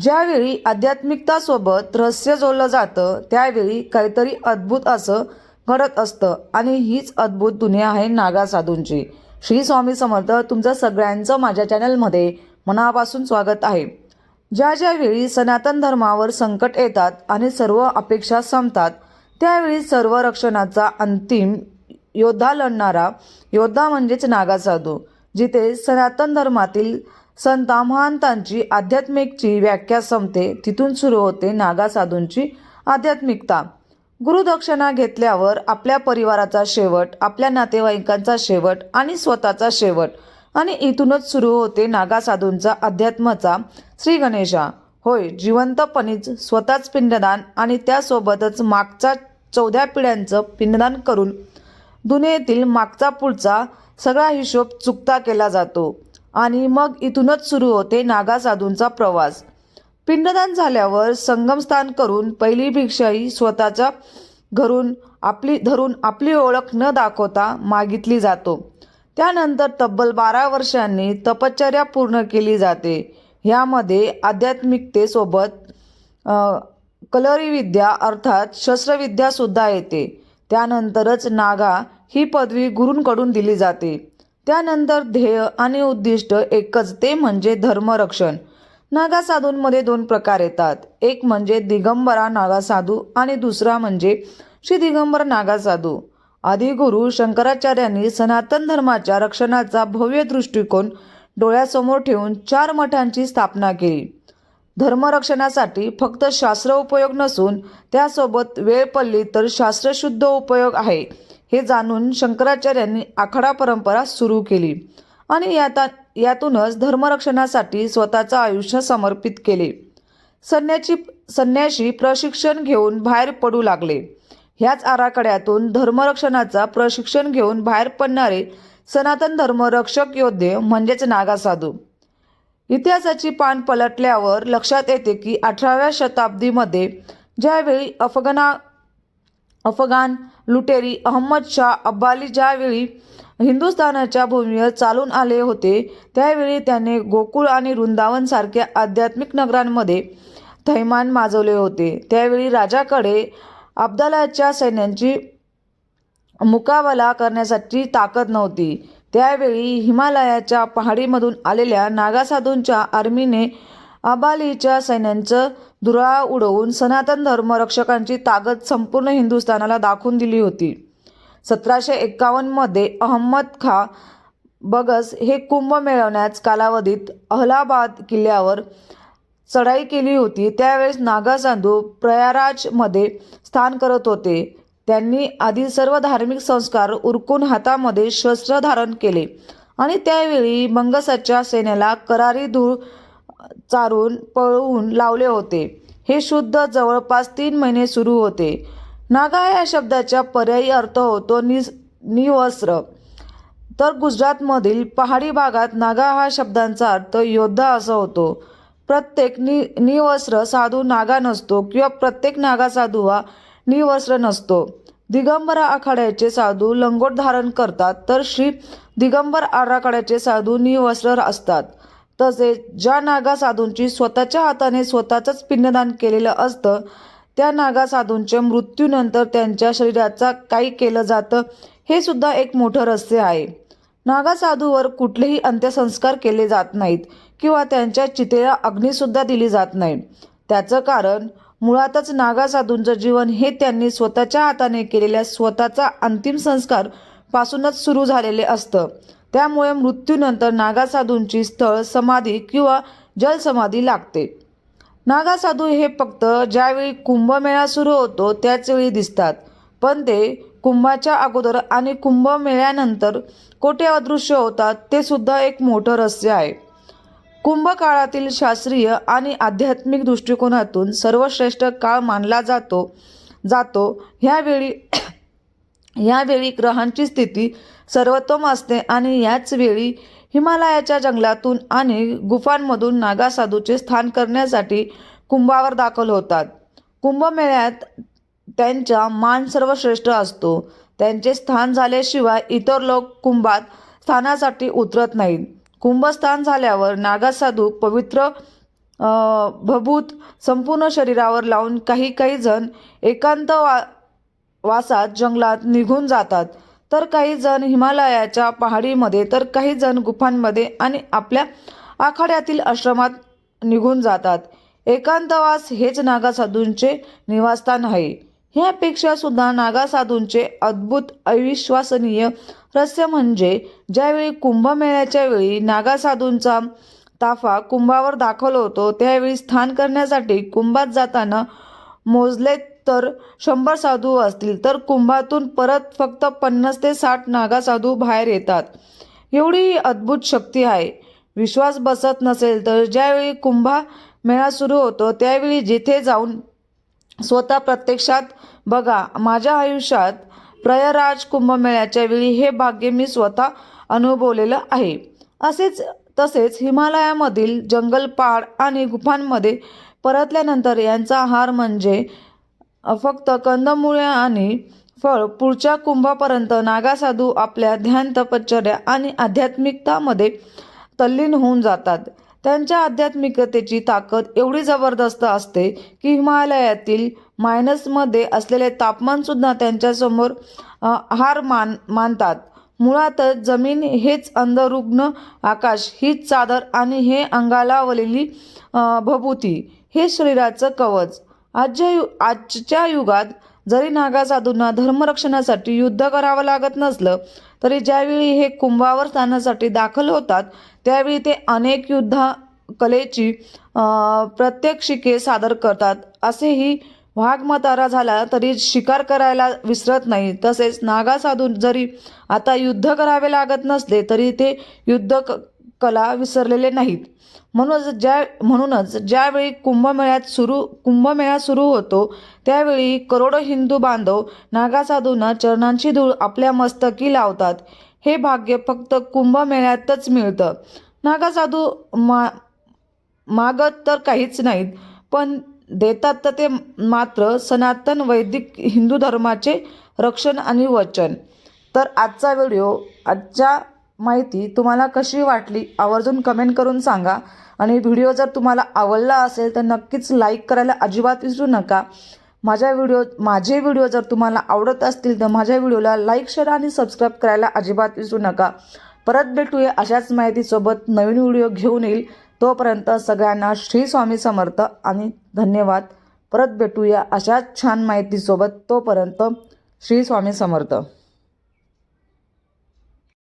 ज्यावेळी आध्यात्मिकतासोबत रहस्य जोडलं जातं त्यावेळी काहीतरी अद्भुत असं घडत असतं. आणि हीच अद्भुत दुनिया आहे नागा साधूंची. श्री स्वामी समर्थ तुमचं सगळ्यांचं माझ्या चॅनलमध्ये मनापासून स्वागत आहे. ज्या ज्यावेळी सनातन धर्मावर संकट येतात आणि सर्व अपेक्षा संपतात त्यावेळी सर्व रक्षणाचा अंतिम योद्धा लढणारा योद्धा म्हणजेच नागासाधू जिथे सनातन धर्मातील संता महांतांची आध्यात्मिकची व्याख्या संपते. तिथून सुरू होते नागासाधूंची आध्यात्मिकता. गुरुदक्षिणा घेतल्यावर आपल्या परिवाराचा शेवट आपल्या नातेवाईकांचा शेवट आणि स्वतःचा शेवट आणि इथूनच सुरू होते नागासाधूंचा अध्यात्माचा श्री गणेशा. होय जिवंतपणीच स्वतःच पिंडदान आणि त्यासोबतच मागचा चौदा पिढ्यांचं पिंडदान करून दुनियेतील मागचा पुढचा सगळा हिशोब चुकता केला जातो. आणि मग इथूनच सुरू होते नागासाधूंचा प्रवास. पिंडदान झाल्यावर संगमस्थान करून पहिली भिक्षाही स्वतःच्या घरून आपली धरून आपली ओळख न दाखवता मागितली जातो. त्यानंतर तब्बल बारा वर्षांनी तपश्चर्या पूर्ण केली जाते. ह्यामध्ये आध्यात्मिकतेसोबत कलरीविद्या अर्थात शस्त्रविद्यासुद्धा येते. त्यानंतरच नागा ही पदवी गुरूंकडून दिली जाते. त्यानंतर ध्येय आणि उद्दिष्ट एकच ते म्हणजे धर्मरक्षण. नागा साधूंमध्ये दोन प्रकार येतात. एक म्हणजे दिगंबरा नागा साधू आणि दुसरा म्हणजे श्री दिगंबर नागा साधू आदिगुरु शंकराचार्यांनी सनातन धर्माच्या रक्षणाचा भव्य दृष्टिकोन डोळ्यासमोर ठेवून चार मठांची स्थापना केली. धर्मरक्षणासाठी फक्त शास्त्र उपयोग नसून त्यासोबत वेळ पडली तर शास्त्रशुद्ध उपयोग आहे. हे जाणून शंकराचार्यांनी आखाडा परंपरा सुरू केली आणि याता यातूनच धर्मरक्षणासाठी स्वतःचं आयुष्य समर्पित केले. संन्याची संन्याशी प्रशिक्षण घेऊन बाहेर पडू लागले. ह्याच आराखड्यातून धर्मरक्षणाचा प्रशिक्षण घेऊन बाहेर पडणारे सनातन धर्मरक्षक योद्धे म्हणजेच नागासाधू. इतिहासाची पान पलटल्यावर लक्षात येते की अठराव्या शताब्दीमध्ये ज्यावेळी अफगाणा अफगाण लुटेरी अहमद शाह अब्बाली ज्यावेळी हिंदुस्थानाच्या भूमीवर चालून आले होते त्यावेळी त्याने गोकुळ आणि वृंदावनसारख्या आध्यात्मिक नगरांमध्ये थैमान माजवले होते. त्यावेळी राजाकडे अब्दालाच्या सैन्यांची मुकाबला करण्यासाठी ताकद नव्हती. त्यावेळी हिमालयाच्या पहाडीमधून आलेल्या नागासाधूंच्या आर्मीने अबालीच्या सैन्यांचं धुराळा उडवून सनातन धर्मरक्षकांची ताकद संपूर्ण हिंदुस्थानाला दाखवून दिली होती. सतराशे एक्कावन्नमध्ये अहमद खा बगस हे कुंभ मिळवण्याच कालावधीत अहलाबाद किल्ल्यावर चढाई केली होती. त्यावेळेस नागासांधू प्रयाराजमध्ये स्थान करत होते. त्यांनी आधी सर्व धार्मिक संस्कार उरकून हातामध्ये शस्त्र धारण केले आणि त्यावेळी मंगसाच्या सेनेला करारी धूळ चारून पळवून लावले होते. हे शुद्ध जवळपास तीन महिने सुरू होते. नागा या शब्दाचा पर्यायी अर्थ होतो निस निवस्त्र तर गुजरातमधील पहाडी भागात नागा हा शब्दांचा अर्थ योद्धा असा होतो. प्रत्येक नि निवस्त्र साधू नागा नसतो किंवा प्रत्येक नागा साधू हा निवस्त्र नसतो. दिगंबरा आखाड्याचे साधू लंगोट धारण करतात तर श्री दिगंबर आराखड्याचे साधू निवस्त्र असतात. तसेच ज्या नागा साधूंची स्वतःच्या हाताने स्वतःचंच पिंडदान केलेलं असतं त्या नागा साधूंच्या मृत्यूनंतर त्यांच्या शरीराचा काही केलं जातं हे सुद्धा एक मोठं रहस्य आहे. नागा साधूवर कुठलेही अंत्यसंस्कार केले जात नाहीत किंवा त्यांच्या चितेला अग्नीसुद्धा दिली जात नाही. त्याचं कारण मुळातच नागा साधूंचं जीवन हे त्यांनी स्वतःच्या हाताने केलेल्या स्वतःचा अंतिम संस्कार पासूनच सुरू झालेले असतं. त्यामुळे मृत्यूनंतर नागासाधूंची स्थळ समाधी किंवा जलसमाधी लागते. नागासाधू हे फक्त ज्यावेळी कुंभमेळा सुरू होतो त्याचवेळी दिसतात. पण ते कुंभाच्या अगोदर आणि कुंभमेळ्यानंतर कोठे अदृश्य होतात ते सुद्धा एक मोठं रहस्य आहे. कुंभकाळातील शास्त्रीय आणि आध्यात्मिक दृष्टिकोनातून सर्वश्रेष्ठ काळ मानला जातो जातो. ह्यावेळी यावेळी ग्रहांची स्थिती सर्वोत्तम असते आणि याच वेळी हिमालयाच्या जंगलातून आणि गुफांमधून नागासाधूचे स्थान करण्यासाठी कुंभावर दाखल होतात. कुंभमेळ्यात त्यांचा मान सर्वश्रेष्ठ असतो. त्यांचे स्थान झाल्याशिवाय इतर लोक कुंभात स्थानासाठी उतरत नाहीत. कुंभस्थान झाल्यावर नागासाधू पवित्र भभूत संपूर्ण शरीरावर लावून काही काही जण एकांत वा वासात जंगलात निघून जातात. तर काही जण हिमालयाच्या पहाडीमध्ये तर काही जण गुफांमध्ये आणि आपल्या आखाड्यातील आश्रमात निघून जातात. एकांतवास हेच नागासाधूंचे निवासस्थान आहे. ह्यापेक्षा सुद्धा नागासाधूंचे अद्भुत अविश्वसनीय रहस्य म्हणजे ज्यावेळी कुंभमेळ्याच्या वेळी नागासाधूंचा ताफा कुंभावर दाखल होतो त्यावेळी स्थान करण्यासाठी कुंभात जाताना मोजलेत तर शंभर साधू असतील तर कुंभातून परत फक्त पन्नास ते साठ नागा साधू बाहेर येतात. एवढी ही अद्भुत शक्ती आहे. विश्वास बसत नसेल तर ज्यावेळी कुंभा मेळा सुरू होतो त्यावेळी जिथे जाऊन स्वतः प्रत्यक्षात बघा माझ्या आयुष्यात प्रयराज कुंभमेळ्याच्या वेळी हे भाग्य मी स्वतः अनुभवलेलं आहे. असेच तसेच हिमालयामधील जंगल पहाड आणि गुफांमध्ये परतल्यानंतर यांचा आहार म्हणजे फक्त कंदमुळे आणि फळ पुढच्या कुंभापर्यंत नागासाधू आपल्या ध्यान तपश्चर्या आणि आध्यात्मिकतामध्ये तल्लीन होऊन जातात. त्यांच्या आध्यात्मिकतेची ताकद एवढी जबरदस्त असते की हिमालयातील मायनसमध्ये असलेले तापमानसुद्धा त्यांच्यासमोर हार मान मानतात. मुळातच जमीन हेच अंधरुग्ण आकाश हीच चादर आणि हे अंगाला वलेली भभूती. हे शरीराचं कवच. आजच्या यु आजच्या युगात जरी नागासाधूंना धर्मरक्षणासाठी युद्ध करावं लागत नसलं तरी ज्यावेळी हे कुंभावर स्थानासाठी दाखल होतात त्यावेळी ते अनेक युद्ध कलेची प्रत्यक्षिके सादर करतात. असेही वाघमतारा झाला तरी शिकार करायला विसरत नाही. तसेच नागासाधू जरी आता युद्ध करावे लागत नसले तरी ते युद्ध क कला विसरलेले नाहीत. म्हणूनच ज्या म्हणूनच ज्यावेळी कुंभमेळ्यात सुरू कुंभमेळा सुरू होतो त्यावेळी करोडो हिंदू बांधव नागासाधूंना चरणांची धूळ आपल्या मस्तकी लावतात. हे भाग्य फक्त कुंभमेळ्यातच मिळतं. नागासाधू मा मागत तर काहीच नाहीत पण देतात तर ते मात्र सनातन वैदिक हिंदू धर्माचे रक्षण आणि वचन. तर आजचा व्हिडिओ आजच्या माहिती तुम्हाला कशी वाटली आवर्जून कमेंट करून सांगा. आणि व्हिडिओ जर तुम्हाला आवडला असेल तर नक्कीच लाईक करायला अजिबात विसरू नका. माझ्या व्हिडिओ माझे व्हिडिओ जर तुम्हाला आवडत असतील तर माझ्या व्हिडिओला लाईक शेअर आणि सबस्क्राईब करायला अजिबात विसरू नका. परत भेटूया अशाच माहितीसोबत नवीन व्हिडिओ घेऊन येईल. तोपर्यंत सगळ्यांना श्री स्वामी समर्थ आणि धन्यवाद. परत भेटूया अशाच छान माहितीसोबत. तोपर्यंत श्री स्वामी समर्थ.